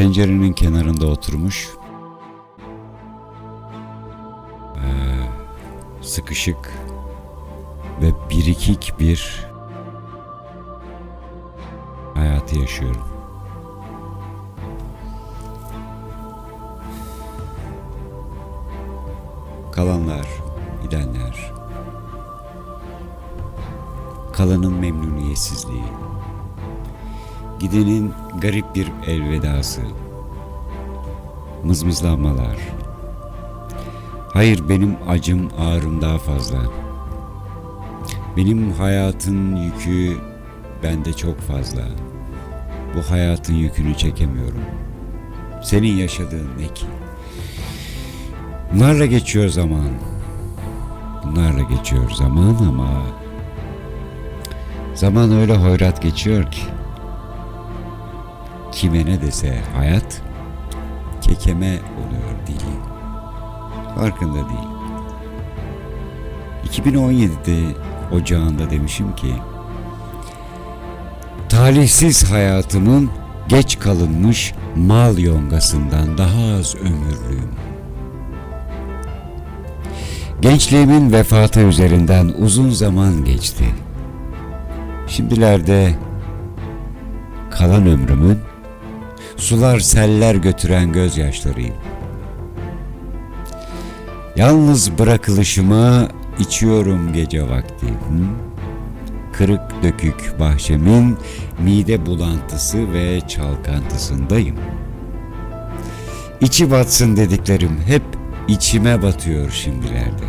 pencerenin kenarında oturmuş. Ee, sıkışık ve birikik bir hayatı yaşıyorum. Kalanlar, gidenler, kalanın memnuniyetsizliği, gidenin garip bir elvedası, mızmızlanmalar. Hayır benim acım ağrım daha fazla. Benim hayatın yükü bende çok fazla. Bu hayatın yükünü çekemiyorum. Senin yaşadığın ne ki? Bunlarla geçiyor zaman. Bunlarla geçiyor zaman ama zaman öyle hoyrat geçiyor ki kime ne dese hayat kekeme oluyor dili. Farkında değil. 2017'de ocağında demişim ki talihsiz hayatımın geç kalınmış mal yongasından daha az ömürlüyüm. Gençliğimin vefatı üzerinden uzun zaman geçti. Şimdilerde kalan ömrümün sular seller götüren gözyaşlarıyım. Yalnız bırakılışıma içiyorum gece vakti. Hı? Kırık dökük bahçemin mide bulantısı ve çalkantısındayım. İçi batsın dediklerim hep içime batıyor şimdilerde.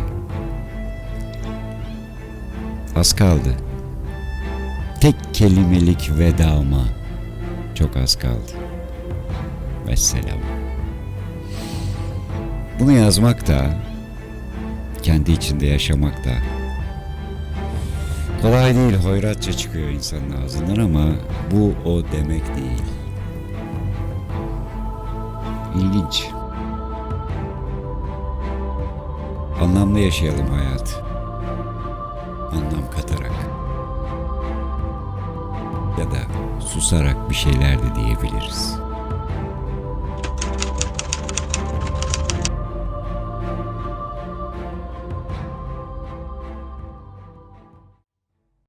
Az kaldı. Tek kelimelik vedama çok az kaldı. Vesselam. Bunu yazmak da, kendi içinde yaşamak da kolay değil, hoyratça çıkıyor insanın ağzından ama bu o demek değil. İlginç. Anlamlı yaşayalım hayat. Anlam katarak. Ya da susarak bir şeyler de diyebiliriz.